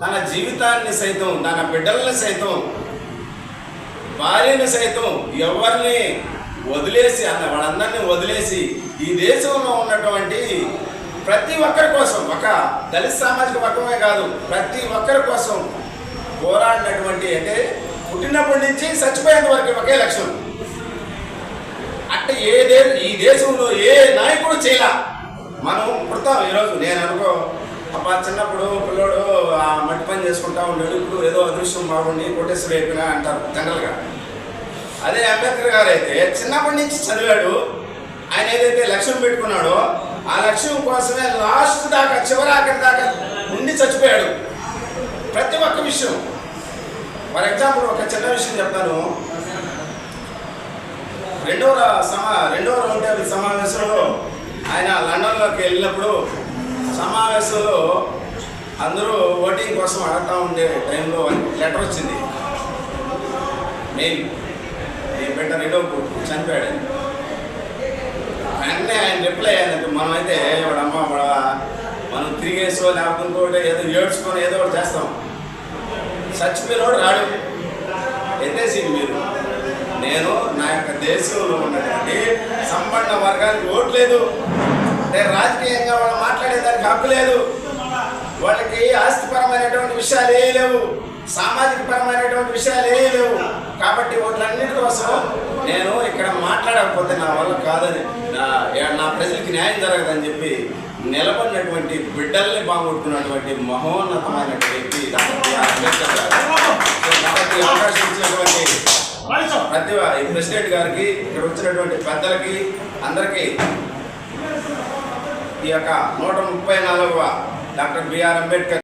తన జీవితాన్ని సైతం తన బిడ్డల్ని సైతం భార్యను సైతం ఎవరిని వదిలేసి అన్న వాళ్ళందరినీ వదిలేసి ఈ దేశంలో ఉన్నటువంటి ప్రతి ఒక్కరి కోసం ఒక దళిత సామాజిక వర్గమే కాదు ప్రతి ఒక్కరి కోసం పోరాడినటువంటి అంటే పుట్టినప్పటి నుంచి చచ్చిపోయేంత వరకు ఒకే లక్ష్యం. అంటే ఏ దే ఈ దేశంలో ఏ నాయకుడు చేయాల. మనం పుడతాం ఈరోజు నేను అనుకో అబ్బా చిన్నప్పుడు పిల్లోడు ఆ మట్టి పని చేసుకుంటా ఉన్నాడు ఇప్పుడు ఏదో అదృష్టం బాగుండి కోటేశ్వరి అయిపోయినా అంటారు జనరల్గా అదే అంబేద్కర్ గారు అయితే చిన్నప్పటి నుంచి చదివాడు. ఆయన ఏదైతే లక్ష్యం పెట్టుకున్నాడో ఆ లక్ష్యం కోసమే లాస్ట్ దాకా చివరి దాకా ఉండి చచ్చిపోయాడు. ప్రతి ఒక్క విషయం. ఫర్ ఎగ్జాంపుల్ ఒక చిన్న విషయం చెప్తాను. రెండవ సమా రెండవ రౌండ్ టేబుల్ సమావేశంలో ఆయన లండన్లోకి వెళ్ళినప్పుడు సమావేశంలో అందరూ ఓటింగ్ కోసం అడగతా ఉండే టైంలో లెటర్ వచ్చింది. మెయిల్. ఈ బిడ్డ రెండో చనిపోయాడు. వెంటనే ఆయన రిప్లై అయ్యానంటే మనమైతే ఇవాడమ్మ వాడ మనం తిరిగేసో లేకపోతే ఇంకోటి ఏదో ఏడ్చుకొని ఏదో ఒకటి చేస్తాం. చచ్చిపోయినోడు రాడు. ఎత్తేసి మీరు. నేను నా యొక్క దేశంలో ఉన్నటువంటి సంపన్న వర్గానికి ఓట్లేదు నేను రాజకీయంగా వాళ్ళు మాట్లాడేదానికి హక్కు లేదు. వాళ్ళకి ఆస్తిపరమైనటువంటి విషయాలు ఏ లేవు. సామాజిక పరమైనటువంటి విషయాలు ఏ లేవు. కాబట్టి వాటిలన్నిటి కోసం నేను ఇక్కడ మాట్లాడకపోతే నా వల్ల కాదని నా నా ప్రజలకి న్యాయం జరగదని చెప్పి నిలబడినటువంటి బిడ్డల్ని బాగుంటున్నటువంటి మహోన్నతమైనటువంటి వ్యక్తి డాక్టర్ కాబట్టి అవకాశం ఇచ్చినటువంటి ప్రతి ప్రెసిడెంట్ గారికి ఇక్కడ వచ్చినటువంటి పెద్దలకి అందరికీ ఈ యొక్క నూట ముప్పై నాలుగవ డాక్టర్ బిఆర్ అంబేద్కర్